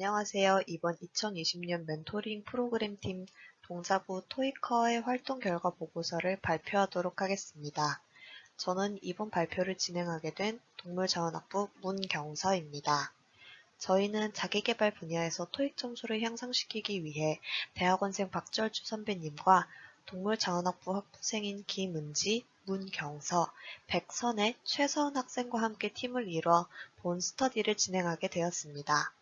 안녕하세요. 이번 2020년 멘토링 프로그램팀 동자부 토이커의 활동 결과 보고서를 발표하도록 하겠습니다. 저는 이번 발표를 진행하게 된 동물자원학부 문경서입니다. 저희는 자기개발 분야에서 토익 점수를 향상시키기 위해 대학원생 박절주 선배님과 동물자원학부 학부생인 김은지, 문경서, 백선의 최서은 학생과 함께 팀을 이뤄 본 스터디를 진행하게 되었습니다.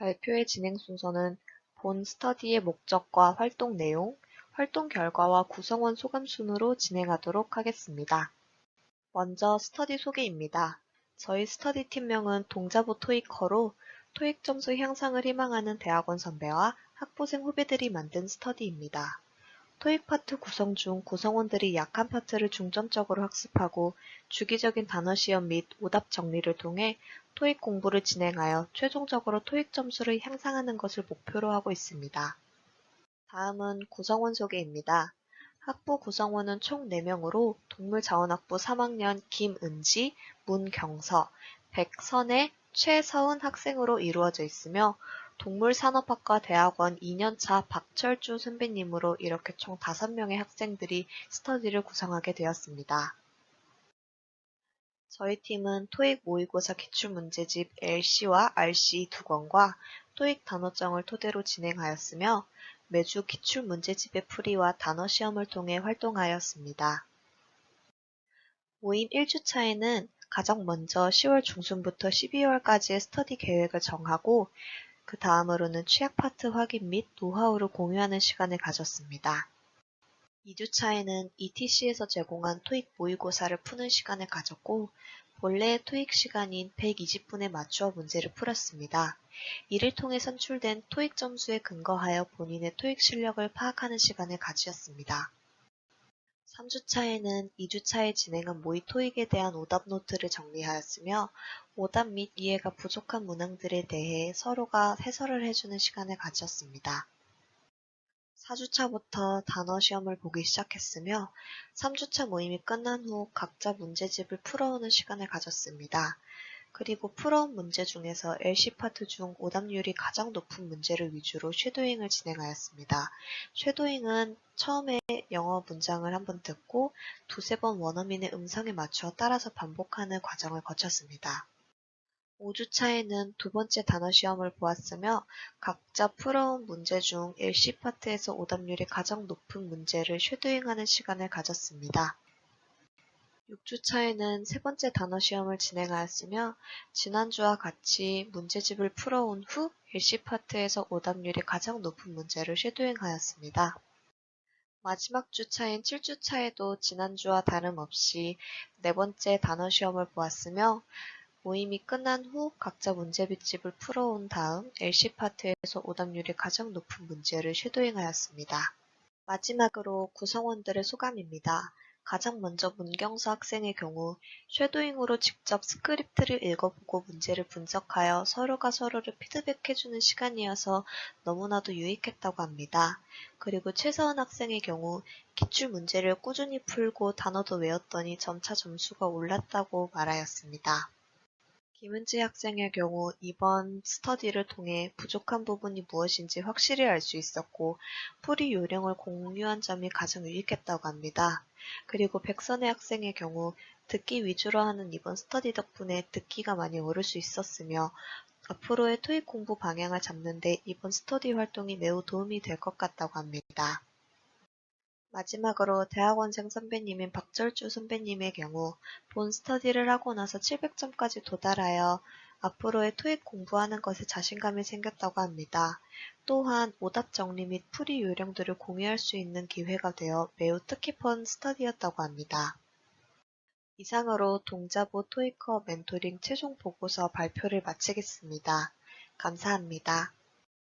발표의 진행 순서는 본 스터디의 목적과 활동 내용, 활동 결과와 구성원 소감 순으로 진행하도록 하겠습니다. 먼저 스터디 소개입니다. 저희 스터디 팀명은 동자부 토익커로 토익 점수 향상을 희망하는 대학원 선배와 학부생 후배들이 만든 스터디입니다. 토익 파트 구성 중 구성원들이 약한 파트를 중점적으로 학습하고 주기적인 단어 시험 및 오답 정리를 통해 토익 공부를 진행하여 최종적으로 토익 점수를 향상하는 것을 목표로 하고 있습니다. 다음은 구성원 소개입니다. 학부 구성원은 총 4명으로 동물자원학부 3학년 김은지, 문경서, 백선의, 최서은 학생으로 이루어져 있으며 동물산업학과 대학원 2년차 박철주 선배님으로 이렇게 총 5명의 학생들이 스터디를 구성하게 되었습니다. 저희 팀은 토익 모의고사 기출문제집 LC와 RC 두 권과 토익 단어정을 토대로 진행하였으며 매주 기출문제집의 풀이와 단어 시험을 통해 활동하였습니다. 모임 1주차에는 가장 먼저 10월 중순부터 12월까지의 스터디 계획을 정하고 그 다음으로는 취약 파트 확인 및 노하우를 공유하는 시간을 가졌습니다. 2주차에는 ETC에서 제공한 토익 모의고사를 푸는 시간을 가졌고 본래의 토익 시간인 120분에 맞추어 문제를 풀었습니다. 이를 통해 선출된 토익 점수에 근거하여 본인의 토익 실력을 파악하는 시간을 가지었습니다. 3주차에는 2주차에 진행한 모의 토익에 대한 오답 노트를 정리하였으며 오답 및 이해가 부족한 문항들에 대해 서로가 해설을 해주는 시간을 가졌습니다. 4주차부터 단어 시험을 보기 시작했으며 3주차 모임이 끝난 후 각자 문제집을 풀어오는 시간을 가졌습니다. 그리고 풀어온 문제 중에서 LC 파트 중 오답률이 가장 높은 문제를 위주로 쉐도잉을 진행하였습니다. 쉐도잉은 처음에 영어 문장을 한번 듣고 두세 번 원어민의 음성에 맞추어 따라서 반복하는 과정을 거쳤습니다. 5주차에는 두 번째 단어 시험을 보았으며 각자 풀어온 문제 중 LC 파트에서 오답률이 가장 높은 문제를 쉐도잉하는 시간을 가졌습니다. 6주차에는 세 번째 단어 시험을 진행하였으며 지난주와 같이 문제집을 풀어온 후 일시 파트에서 오답률이 가장 높은 문제를 쉐도잉하였습니다. 마지막 주차인 7주차에도 지난주와 다름없이 네 번째 단어 시험을 보았으며 모임이 끝난 후 각자 문제집을 풀어온 다음 LC 파트에서 오답률이 가장 높은 문제를 쉐도잉하였습니다. 마지막으로 구성원들의 소감입니다. 가장 먼저 문경서 학생의 경우 쉐도잉으로 직접 스크립트를 읽어보고 문제를 분석하여 서로가 서로를 피드백해주는 시간이어서 너무나도 유익했다고 합니다. 그리고 최서은 학생의 경우 기출 문제를 꾸준히 풀고 단어도 외웠더니 점차 점수가 올랐다고 말하였습니다. 김은지 학생의 경우 이번 스터디를 통해 부족한 부분이 무엇인지 확실히 알 수 있었고 풀이 요령을 공유한 점이 가장 유익했다고 합니다. 그리고 백선의 학생의 경우 듣기 위주로 하는 이번 스터디 덕분에 듣기가 많이 오를 수 있었으며 앞으로의 토익 공부 방향을 잡는데 이번 스터디 활동이 매우 도움이 될 것 같다고 합니다. 마지막으로 대학원생 선배님인 박절주 선배님의 경우 본 스터디를 하고 나서 700점까지 도달하여 앞으로의 토익 공부하는 것에 자신감이 생겼다고 합니다. 또한 오답 정리 및 풀이 요령들을 공유할 수 있는 기회가 되어 매우 뜻깊은 스터디였다고 합니다. 이상으로 동자부 토익커 멘토링 최종 보고서 발표를 마치겠습니다. 감사합니다.